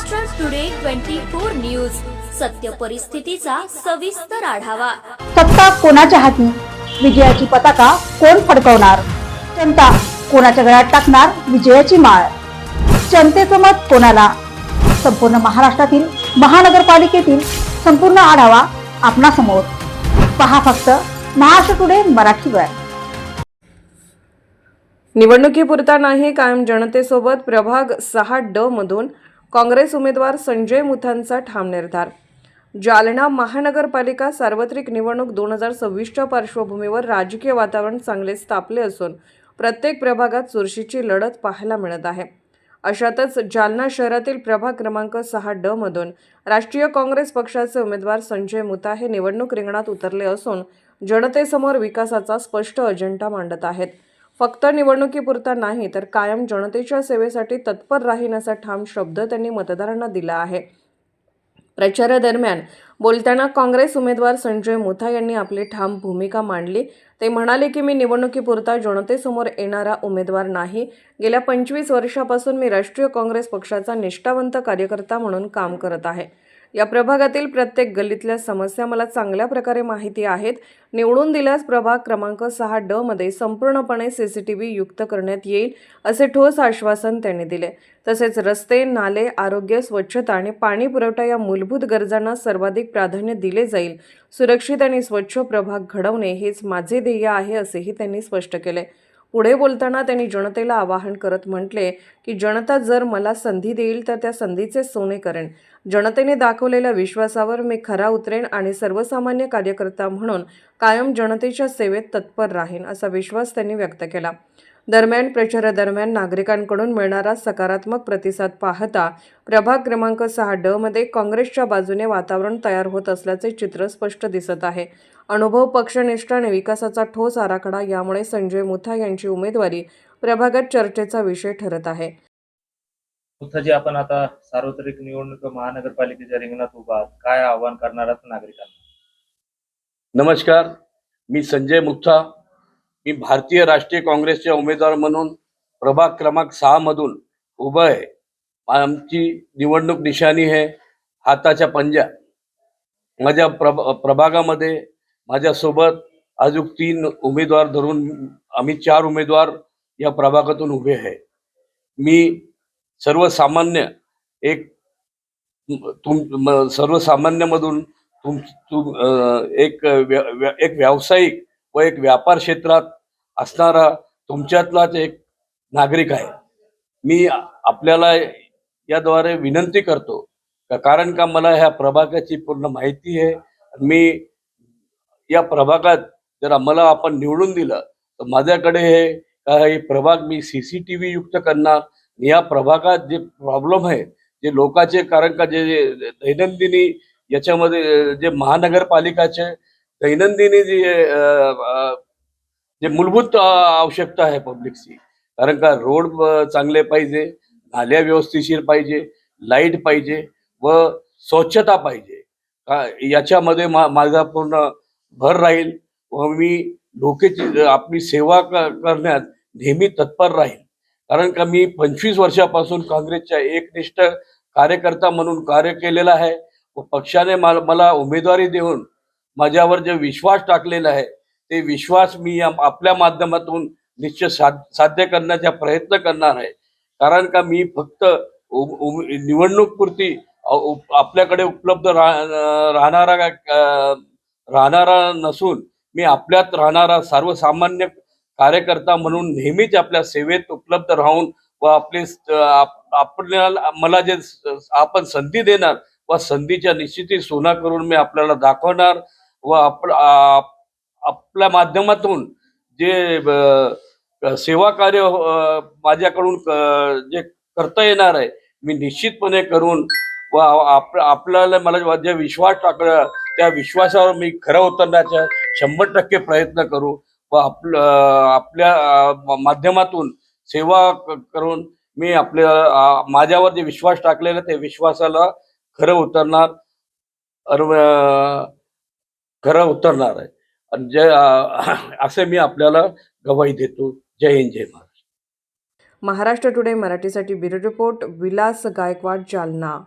Maharashtra today twenty four news सत्य परिस्थितीचा सविस्तर आढावा. सत्ता कोणाच्या हाती? विजयाची पताका कोण फडकवणार? जनता कोणाच्या गळ्यात टाकणार विजयाची माळ? जनतेचं मत कोणाला? संपूर्ण महाराष्ट्रातील महानगरपालिकेतील संपूर्ण आढावा आपणासमोर. पहा फक्त महाराष्ट्र टुडे मराठीवर निवडणुकीपुरता नाही कायम जनतेसोबत प्रभाग सहा ड मधून काँग्रेस उमेदवार संजय मुथांचा ठाम निर्धार जालना महानगरपालिका सार्वत्रिक निवडणूक दोन हजार सव्वीसच्या पार्श्वभूमीवर राजकीय वातावरण चांगलेच तापले असून प्रत्येक प्रभागात चुरशीची लढत पाहायला मिळत आहे. अशातच जालना शहरातील प्रभाग क्रमांक सहा ड मधून राष्ट्रीय काँग्रेस पक्षाचे उमेदवार संजय मुता हे निवडणूक रिंगणात उतरले असून जनतेसमोर विकासाचा स्पष्ट अजेंडा मांडत आहेत. फक्त निवडणुकीपुरता नाही तर कायम जनतेच्या सेवेसाठी तत्पर राहीन असा ठाम शब्द त्यांनी मतदारांना दिला आहे. प्रचारादरम्यान बोलताना काँग्रेस उमेदवार संजय मुथा यांनी आपली ठाम भूमिका मांडली. ते म्हणाले की मी निवडणुकीपुरता जनतेसमोर येणारा उमेदवार नाही. गेल्या पंचवीस वर्षापासून मी राष्ट्रीय काँग्रेस पक्षाचा निष्ठावंत कार्यकर्ता म्हणून काम करत आहे. या प्रभागातील प्रत्येक गल्लीतल्या समस्या मला चांगल्या प्रकारे माहिती आहेत. निवडून दिल्यास प्रभाग क्रमांक सहा ड मध्ये संपूर्णपणे सीसीटीव्ही युक्त करण्यात येईल असे ठोस आश्वासन त्यांनी दिले. तसेच रस्ते नाले आरोग्य स्वच्छता आणि पाणी पुरवठा या मूलभूत गरजांना सर्वाधिक प्राधान्य दिले जाईल. सुरक्षित आणि स्वच्छ प्रभाग घडवणे हेच माझे ध्येय आहे असेही त्यांनी स्पष्ट केले. पुढे बोलताना त्यांनी जनतेला आवाहन करत म्हटले की जनता जर मला संधी देईल तर त्या संधीचे सोने करेन. जनतेने दाखवलेल्या विश्वासावर मी खरा उतरेन आणि सर्वसामान्य कार्यकर्ता म्हणून कायम जनतेच्या सेवेत तत्पर राहीन असा विश्वास त्यांनी व्यक्त केला. दरम्यान प्रचारादरम्यान नागरिकांकडून मिळणारा सकारात्मक प्रतिसाद पाहता प्रभाग क्रमांक सहा ड मध्ये काँग्रेसच्या बाजूने वातावरण तयार होत असल्याचे चित्र स्पष्ट दिसत आहे. अनुभव पक्षनिष्ठ आणि विकासाचा ठोस आराखडा यामुळे संजय मुथा यांची उमेदवारी प्रभागात चर्चेचा विषय ठरत आहे. जी आपण आता सार्वत्रिक निवडणूक महानगरपालिकेच्या रिंगणात उभा काय आव्हान करणार आहात नागरिकांना? नमस्कार. मी संजय मुक्ता मी भारतीय राष्ट्रीय काँग्रेसचे उमेदवार म्हणून प्रभाग क्रमांक सहा मधून उभं आहे. आमची निवडणूक निशाणी आहे. हाताच्या पंजा. माझ्या प्रभ प्रभागामध्ये माझ्यासोबत अजून तीन उमेदवार धरून आम्ही चार उमेदवार या प्रभागातून उभे आहे. मी सर्वसामान्य एक तुम सर्वसामान्यमधून तुम तुम एक व्य- व्या एक व्यावसायिक व एक व्यापार क्षेत्रात असणारा तुमच्यातलाच एक नागरिक आहे. मी आपल्याला याद्वारे विनंती करतो कारण का मला ह्या प्रभागाची पूर्ण माहिती आहे. मी या प्रभागात जर मला आपण निवडून दिलं तर माझ्याकडे हे काही प्रभाग मी सीसीटीव्ही युक्त करणार. या प्रभागात जे प्रॉब्लेम आहे जे लोकांचे कारण का जे दैनंदिनी याच्यामध्ये जे महानगरपालिकाचे दैनंदिनी जे जे मूलभूत आवश्यकता आहे पब्लिकची. कारण का रोड चांगले पाहिजे नाल्या व्यवस्थिशीर पाहिजे लाइट पाहिजे व स्वच्छता पाहिजे. याच्यामध्ये मा माझा पूर्ण भर राहील व मी लोकेची आपली सेवा करण्यात नेहमी तत्पर राहील. कारण का मी पंचवीस वर्षापासून काँग्रेसच्या एकनिष्ठ कार्यकर्ता म्हणून कार्य केलेलं आहे व पक्षाने मला मला उमेदवारी देऊन माझ्यावर जे विश्वास टाकलेला आहे ते विश्वास मी आपल्या माध्यमातून निश्चय साध साध्य करण्याचा प्रयत्न करणार आहे. कारण का मी फक्त निवडणूक पुरती आपल्याकडे उपलब्ध राहणारा राहणारा नसून मी आपल्यात राहणारा सर्वसामान्य कार्यकर्ता म्हणून नेहमीच आपल्या सेवेत उपलब्ध राहून व आपले आपल्याला मला जे आपण संधी देणार व संधीच्या निश्चिती सोना करून मी आपल्याला दाखवणार. व आप आपल्या माध्यमातून जे सेवा कार्य माझ्याकडून जे करता येणार आहे मी निश्चितपणे करून व आप आपल्याला मला जे विश्वास टाकला त्या विश्वासावर मी खरं उतरण्याचा शंभर टक्के प्रयत्न करू व आपलं आपल्या माध्यमातून सेवा करून मी आपल्या माझ्यावर जे विश्वास टाकलेला त्या विश्वासाला खरं उतरणार. खरं उतरणार आहे. आणि जे असे मी आपल्याला गवाही देतो. जय हिंद जय महाराष्ट्र. महाराष्ट्र टुडे मराठीसाठी ब्युरो रिपोर्ट विलास गायकवाड जालना.